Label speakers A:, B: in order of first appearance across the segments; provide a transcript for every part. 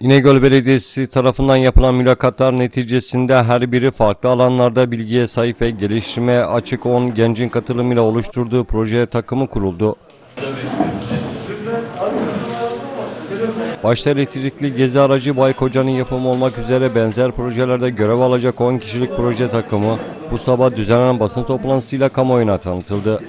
A: İnegöl Belediyesi tarafından yapılan mülakatlar neticesinde her biri farklı alanlarda bilgiye sahip ve gelişime açık 10 gencin katılımıyla oluşturduğu proje takımı kuruldu. Başta elektrikli gezi aracı Baykoca'nın yapımı olmak üzere benzer projelerde görev alacak 10 kişilik proje takımı bu sabah düzenlenen basın toplantısıyla kamuoyuna tanıtıldı.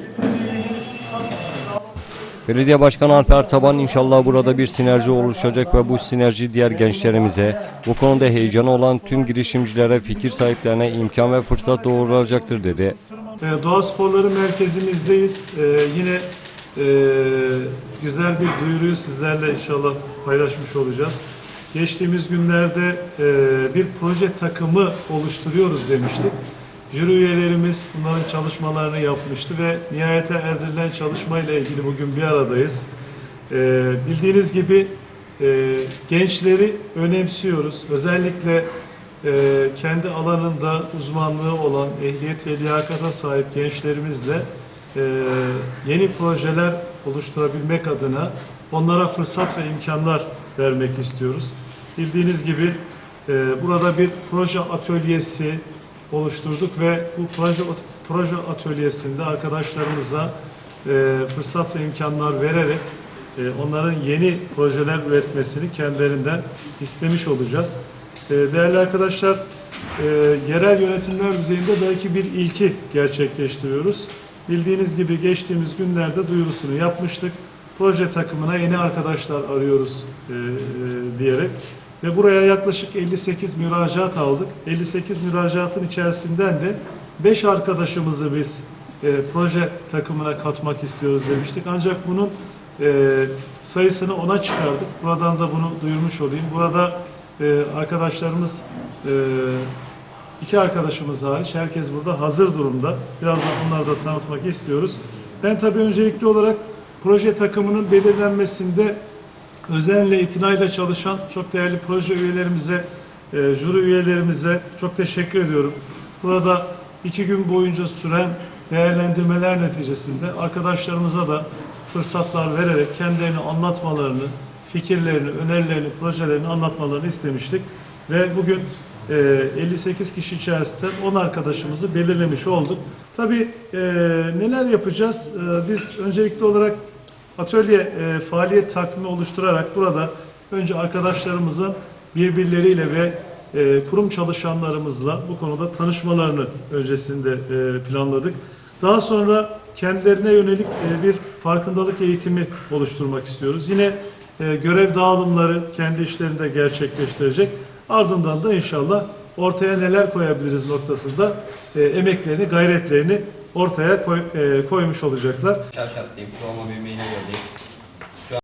A: Belediye Başkanı Alper Taban inşallah burada bir sinerji oluşacak ve bu sinerji diğer gençlerimize, bu konuda heyecanı olan tüm girişimcilere, fikir sahiplerine imkan ve fırsat doğuracaktır dedi.
B: E, Doğa Sporları Merkezimizdeyiz. E, yine e, güzel bir duyuruyu sizlerle inşallah paylaşmış olacağız. Geçtiğimiz günlerde e, bir proje takımı oluşturuyoruz demiştik. Jüri üyelerimiz bunların çalışmalarını yapmıştı ve nihayete erdirilen çalışmayla ilgili bugün bir aradayız. E, bildiğiniz gibi e, gençleri önemsiyoruz. Özellikle e, kendi alanında uzmanlığı olan ehliyet ve liyakata sahip gençlerimizle e, yeni projeler oluşturabilmek adına onlara fırsat ve imkanlar vermek istiyoruz. Bildiğiniz gibi e, burada bir proje atölyesi oluşturduk ve bu proje proje atölyesinde arkadaşlarımıza e, fırsat ve imkanlar vererek e, onların yeni projeler üretmesini kendilerinden istemiş olacağız. E, Değerli arkadaşlar, e, yerel yönetimler düzeyinde belki bir ilki gerçekleştiriyoruz. Bildiğiniz gibi geçtiğimiz günlerde duyurusunu yapmıştık. Proje takımına yeni arkadaşlar arıyoruz e, e, diyerek. Ve buraya yaklaşık 58 müracaat aldık. 58 müracaatın içerisinden de 5 arkadaşımızı biz e, proje takımına katmak istiyoruz demiştik. Ancak bunun e, sayısını ona çıkardık. Buradan da bunu duyurmuş olayım. Burada e, arkadaşlarımız e, iki arkadaşımız hariç herkes burada hazır durumda. Birazdan onları da tanıtmak istiyoruz. Ben tabii öncelikli olarak proje takımının belirlenmesinde özenle, itinayla çalışan çok değerli proje üyelerimize, e, jüri üyelerimize çok teşekkür ediyorum. Burada iki gün boyunca süren değerlendirmeler neticesinde arkadaşlarımıza da fırsatlar vererek kendilerini anlatmalarını, fikirlerini, önerilerini, projelerini anlatmalarını istemiştik. Ve bugün e, 58 kişi içerisinden 10 arkadaşımızı belirlemiş olduk. Tabii e, neler yapacağız? E, biz öncelikli olarak atölye e, faaliyet takvimi oluşturarak burada önce arkadaşlarımızın birbirleriyle ve e, kurum çalışanlarımızla bu konuda tanışmalarını öncesinde e, planladık. Daha sonra kendilerine yönelik e, bir farkındalık eğitimi oluşturmak istiyoruz. Yine e, görev dağılımları kendi işlerinde gerçekleştirecek. Ardından da inşallah ortaya neler koyabiliriz noktasında e, emeklerini, gayretlerini ortaya koy- e, koymuş olacaklar.
C: Çarşaflıyım, doğma büyümeyine gördeyim.